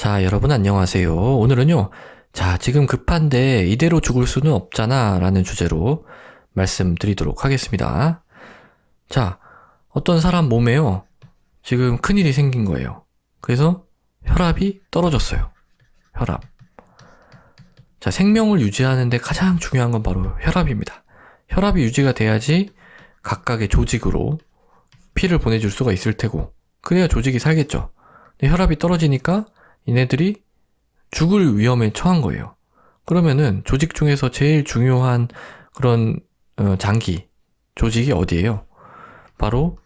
자, 여러분 안녕하세요. 오늘은요, 자, 지금 급한데 이대로 죽을 수는 없잖아. 라는 주제로 말씀드리도록 하겠습니다. 자, 어떤 사람 몸에요, 지금 큰일이 생긴 거예요. 그래서 혈압이 떨어졌어요. 혈압. 자, 생명을 유지하는데 가장 중요한 건 바로 혈압입니다. 혈압이 유지가 돼야지 각각의 조직으로 피를 보내줄 수가 있을 테고, 그래야 조직이 살겠죠. 근데 혈압이 떨어지니까 얘네들이 죽을 위험에 처한 거예요. 그러면은 조직 중에서 제일 중요한 그런 어, 장기 조직이 어디예요? 바로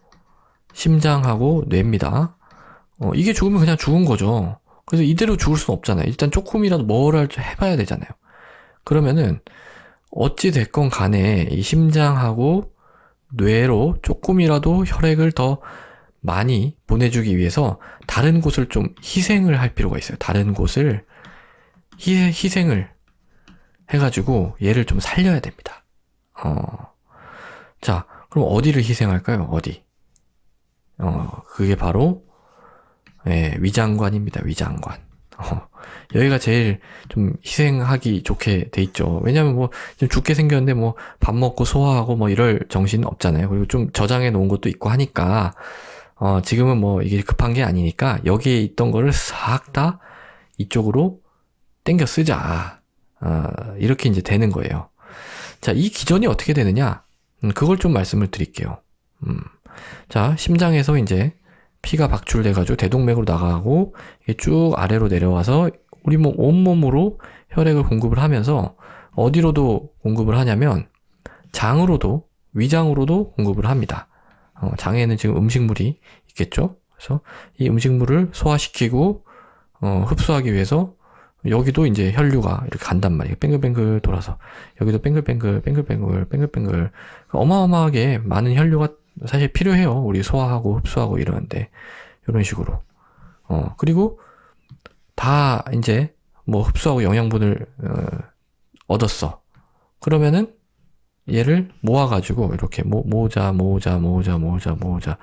심장하고 뇌입니다. 어, 이게 죽으면 그냥 죽은 거죠. 그래서 이대로 죽을 수는 없잖아요. 일단 조금이라도 뭐를 해봐야 되잖아요. 그러면은 어찌 됐건 간에 이 심장하고 뇌로 조금이라도 혈액을 더 많이 보내주기 위해서 다른 곳을 좀 희생을 할 필요가 있어요. 다른 곳을 희, 희생을 해가지고 얘를 좀 살려야 됩니다. 어, 자, 그럼 어디를 희생할까요? 어디? 어, 그게 바로 예, 위장관입니다. 위장관. 어, 여기가 제일 좀 희생하기 좋게 돼 있죠. 왜냐면 뭐, 좀 죽게 생겼는데 뭐, 밥 먹고 소화하고 뭐 이럴 정신은 없잖아요. 그리고 좀 저장해 놓은 것도 있고 하니까, 어, 지금은 뭐 이게 급한 게 아니니까, 여기에 있던 거를 싹 다 이쪽으로 땡겨 쓰자. 어, 이렇게 이제 되는 거예요. 자, 이 기전이 어떻게 되느냐? 음, 그걸 좀 말씀을 드릴게요. 음. 자, 심장에서 이제 피가 박출돼가지고 대동맥으로 나가고 쭉 아래로 내려와서 우리 몸 온몸으로 혈액을 공급을 하면서 어디로도 공급을 하냐면 장으로도 위장으로도 공급을 합니다. 어, 장에는 지금 음식물이 있겠죠. 그래서 이 음식물을 소화시키고 어, 흡수하기 위해서 여기도 이제 혈류가 이렇게 간단 말이에요. 뱅글뱅글 돌아서 여기도 뱅글뱅글 뱅글뱅글 뱅글뱅글 어마어마하게 많은 혈류가 사실 필요해요. 우리 소화하고 흡수하고 이러는데 이런 식으로. 어 그리고 다 이제 뭐 흡수하고 영양분을 어, 얻었어. 그러면은 얘를 모아가지고 이렇게 모, 모자 모자 모자 모자 모자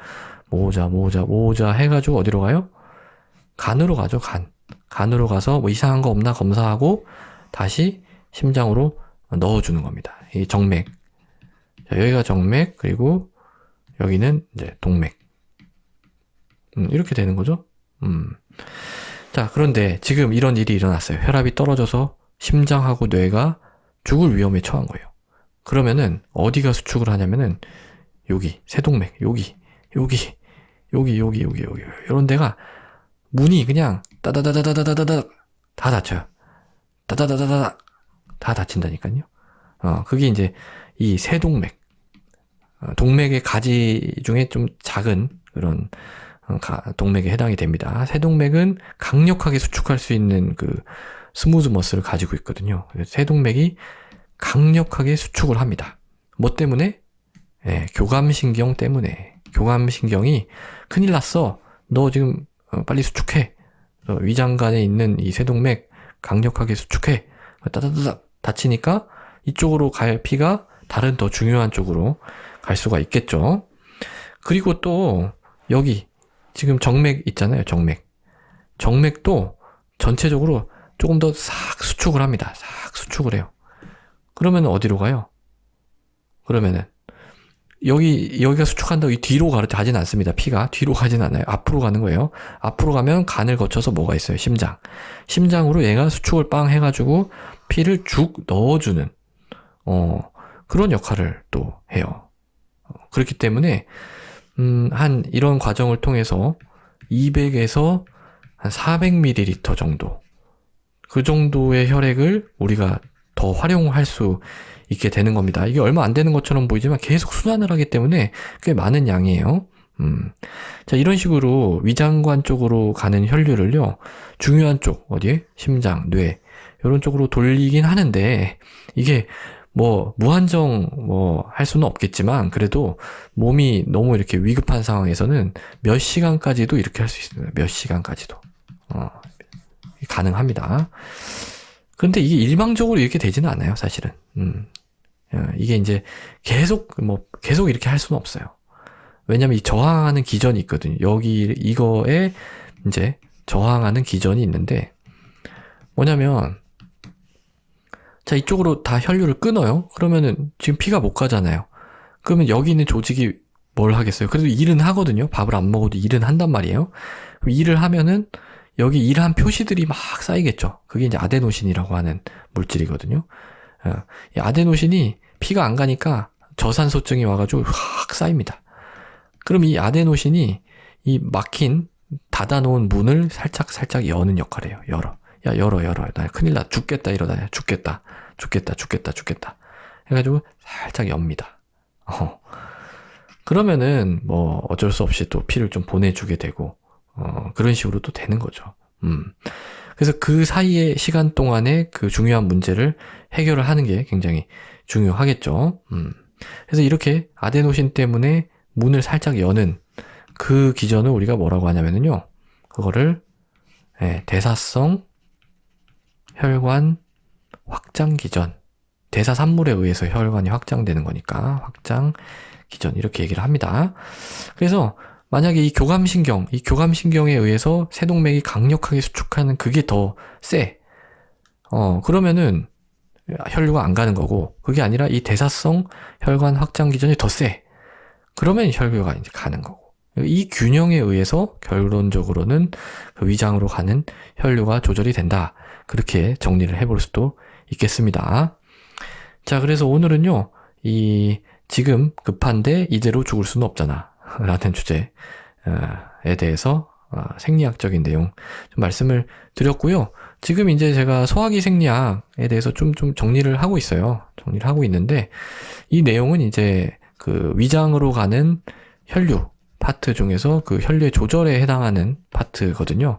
모자 모자 모자 해가지고 어디로 가요? 간으로 가죠 간. 간으로 가서 뭐 이상한 거 없나 검사하고 다시 심장으로 넣어주는 겁니다. 이 정맥. 자, 여기가 정맥 그리고 여기는 이제 동맥. 음, 이렇게 되는 거죠. 음. 자, 그런데 지금 이런 일이 일어났어요. 혈압이 떨어져서 심장하고 뇌가 죽을 위험에 처한 거예요. 그러면은 어디가 수축을 하냐면은 여기 세동맥 여기 여기 여기 여기 여기 여기 이런 데가 문이 그냥 따다다다다다다다 다 닫혀요. 따다다다다 다 닫힌다니까요. 어 그게 이제 이 세동맥 어, 동맥의 가지 중에 좀 작은 그런 어, 동맥에 해당이 됩니다. 세동맥은 강력하게 수축할 수 있는 그 스무즈 머슬을 가지고 있거든요. 세동맥이 강력하게 수축을 합니다. 뭐 때문에? 예, 교감신경 때문에. 교감신경이 큰일 났어. 너 지금 어, 빨리 수축해. 위장관에 있는 이 세동맥 강력하게 수축해. 따다다다 다치니까 이쪽으로 갈 피가 다른 더 중요한 쪽으로 갈 수가 있겠죠. 그리고 또 여기 지금 정맥 있잖아요. 정맥. 정맥도 전체적으로 조금 더 싹 수축을 합니다. 싹 수축을 해요. 그러면 어디로 가요? 그러면은 여기 여기가 수축한다고 이 뒤로 가지는 않습니다. 피가 뒤로 가지는 않아요. 앞으로 가는 거예요. 앞으로 가면 간을 거쳐서 뭐가 있어요? 심장. 심장으로 얘가 수축을 빵 해가지고 피를 쭉 넣어주는 어 그런 역할을 또 해요. 그렇기 때문에 음, 한 이런 과정을 통해서 200에서 한 400ml 정도 그 정도의 혈액을 우리가 더 활용할 수 있게 되는 겁니다. 이게 얼마 안 되는 것처럼 보이지만 계속 순환을 하기 때문에 꽤 많은 양이에요. 음. 자, 이런 식으로 위장관 쪽으로 가는 혈류를요, 중요한 쪽, 어디? 심장, 뇌, 이런 쪽으로 돌리긴 하는데, 이게 뭐 무한정 뭐 할 수는 없겠지만 그래도 몸이 너무 이렇게 위급한 상황에서는 몇 시간까지도 이렇게 할 수 있습니다. 몇 시간까지도 어, 가능합니다. 그런데 이게 일방적으로 이렇게 되지는 않아요, 사실은. 음. 어, 이게 이제 계속 뭐 계속 이렇게 할 수는 없어요. 왜냐면 이 저항하는 기전이 있거든요. 여기 이거에 이제 저항하는 기전이 있는데 뭐냐면 자 이쪽으로 다 혈류를 끊어요. 그러면은 지금 피가 못 가잖아요. 그러면 여기 있는 조직이 뭘 하겠어요? 그래도 일은 하거든요. 밥을 안 먹어도 일은 한단 말이에요. 일을 하면은 여기 일한 표시들이 막 쌓이겠죠. 그게 이제 아데노신이라고 하는 물질이거든요. 어, 이 아데노신이 피가 안 가니까 저산소증이 와가지고 확 쌓입니다. 그럼 이 아데노신이 이 막힌 닫아놓은 문을 살짝 살짝 여는 역할을 해요. 열어. 야 열어 열어. 나 큰일 나 죽겠다 이러다 죽겠다 죽겠다 죽겠다 죽겠다. 해가지고 살짝 엽니다. 어. 그러면은 뭐 어쩔 수 없이 또 피를 좀 보내주게 되고 어, 그런 식으로 또 되는 거죠. 음. 그래서 그 사이의 시간 동안에 그 중요한 문제를 해결을 하는 게 굉장히 중요하겠죠. 음. 그래서 이렇게 아데노신 때문에 문을 살짝 여는 그 기전을 우리가 뭐라고 하냐면요. 그거를 예, 대사성 혈관 확장 기전. 대사 산물에 의해서 혈관이 확장되는 거니까 확장 기전 이렇게 얘기를 합니다. 그래서 만약에 이 교감신경, 이 교감신경에 의해서 세동맥이 강력하게 수축하는 그게 더 세. 어, 그러면은 혈류가 안 가는 거고, 그게 아니라 이 대사성 혈관 확장 기전이 더 세. 그러면 혈류가 이제 가는 거고. 이 균형에 의해서 결론적으로는 그 위장으로 가는 혈류가 조절이 된다. 그렇게 정리를 해볼 수도 있겠습니다. 자, 그래서 오늘은요, 이 지금 급한데 이대로 죽을 수는 없잖아. 라는 주제에 대해서 어, 생리학적인 내용 좀 말씀을 드렸고요. 지금 이제 제가 소화기 생리학에 대해서 좀, 좀 정리를 하고 있어요. 정리를 하고 있는데, 이 내용은 이제 그 위장으로 가는 혈류 파트 중에서 그 혈류의 조절에 해당하는 파트거든요.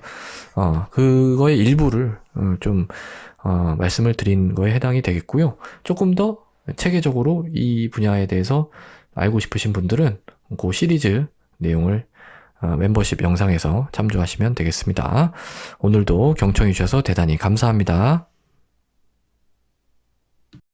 어, 그거의 일부를 어, 좀, 어, 말씀을 드린 거에 해당이 되겠고요. 조금 더 체계적으로 이 분야에 대해서 알고 싶으신 분들은 그 시리즈 내용을 어, 멤버십 영상에서 참조하시면 되겠습니다. 오늘도 경청해 주셔서 대단히 감사합니다.